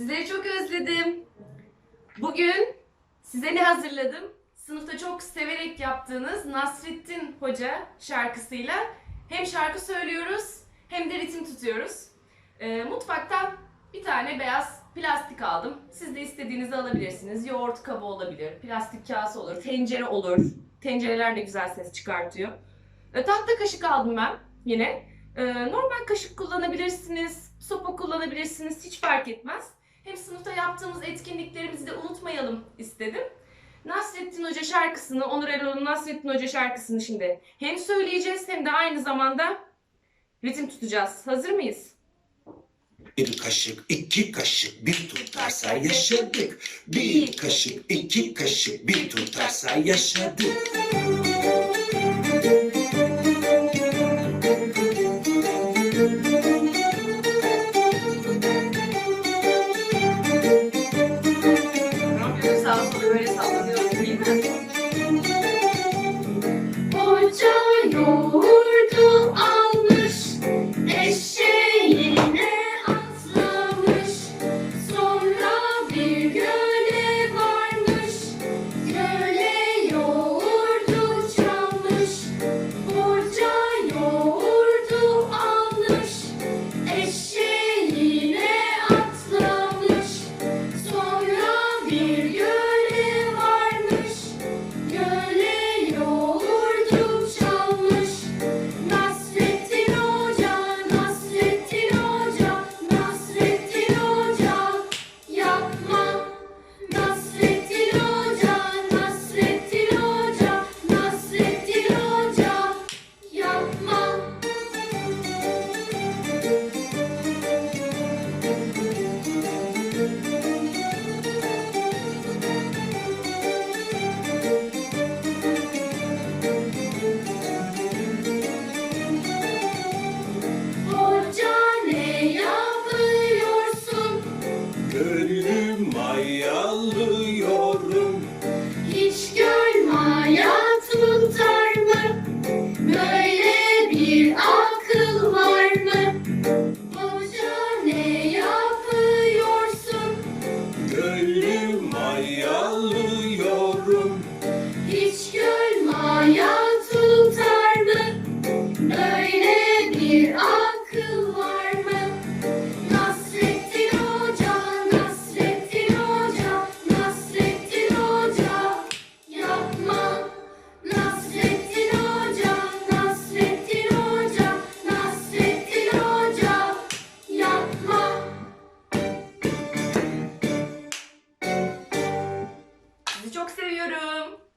Sizleri çok özledim. Bugün size ne hazırladım? Sınıfta çok severek yaptığınız Nasrettin Hoca şarkısıyla hem şarkı söylüyoruz hem de ritim tutuyoruz. Ee, e, mutfaktan bir tane beyaz plastik aldım. Siz de istediğinizi alabilirsiniz. Yoğurt kabı olabilir, plastik kase olur, tencere olur. Tencereler de güzel ses çıkartıyor. E, tahta kaşık aldım ben yine. E, normal kaşık kullanabilirsiniz, sopa kullanabilirsiniz hiç fark etmez. Hem sınıfta yaptığımız etkinliklerimizi de unutmayalım istedim. Nasrettin Hoca şarkısını, Onur Erol'un Nasrettin Hoca şarkısını şimdi hem söyleyeceğiz hem de aynı zamanda ritim tutacağız. Hazır mıyız? Bir kaşık, iki kaşık, bir tutarsa yaşadık. Bir kaşık, iki kaşık, bir tutarsa yaşadık. amor. Gönlüm ayyalıyorum Hiç gö- öpüyorum.